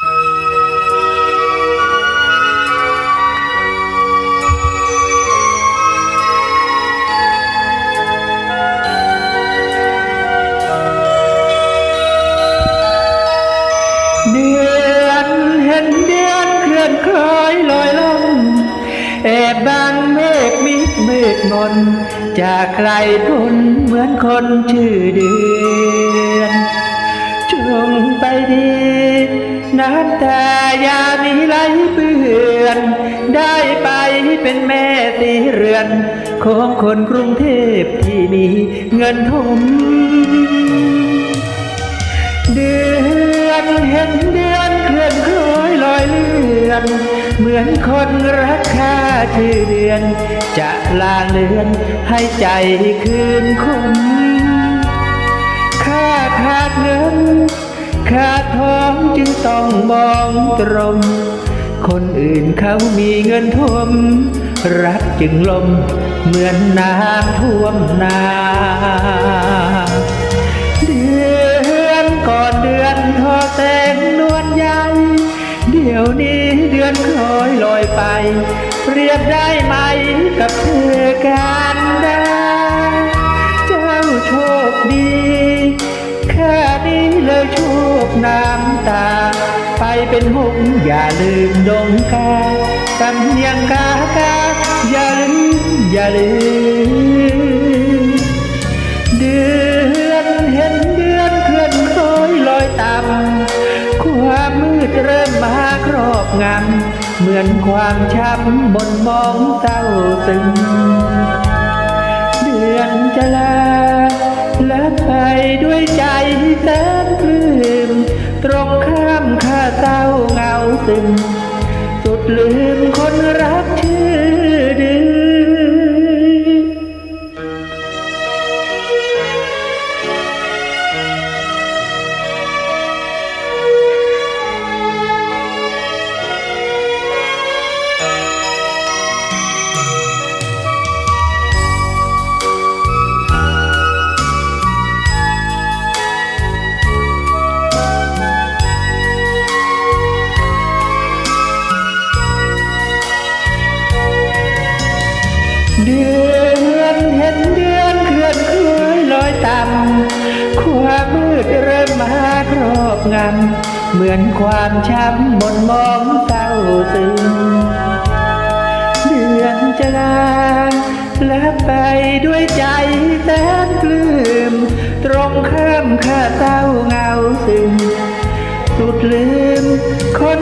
เดือนเห็นเดือนเคลื่อนคล้อยลอยล่องแอบบังเมฆมิดมืดมนจากใครพ้นเหมือนคนชื่อเดือนจงไปดี น้ำตาอย่ามีไหลเปื่อน ได้ไปเป็นแม่ตีเรือน ของคนกรุงเทพที่มีเงินทมเดือนเห็นเดือนเคลื่อนคล้อยลอยเลือน เหมือนคนรักค่าชื่อเดือน จะลาเลือนให้ใจคืนคมค่าขาดเงิน ขาดทองจึงต้องมองตรง คนอื่นเขามีเงินท่วมรักจึงลม เหมือนน้ำท่วมนาเดือนก่อนเดือนทอแสงนวลใหญ่เดี๋ยวนี้เดือนคล้อยลอยไป เรียบได้ไหมกับเธอกัน โชคน้ำตา ไปเป็นหงอย่าลืมดงกาตำเนียงกากาอย่าลืมอย่าลืมเดือนเห็นเดือนเคลื่อนคล้อยลอยต่ำความมืดเริ่มมาครอบงำเหมือนความช้ำบนมองเศร้าซึมเดือนจะลา และไปด้วยใจแสนปลื้มตรงข้ามข้าเศร้าเหงาซึมสุดลืมคนรักชื่อ งำเหมือนความช้ำบนมองเศร้าซึมเดือนจะลาและไปด้วยใจแสนปลื้มตรงข้ามข้าเศร้าเหงาซึมสุดลืมคน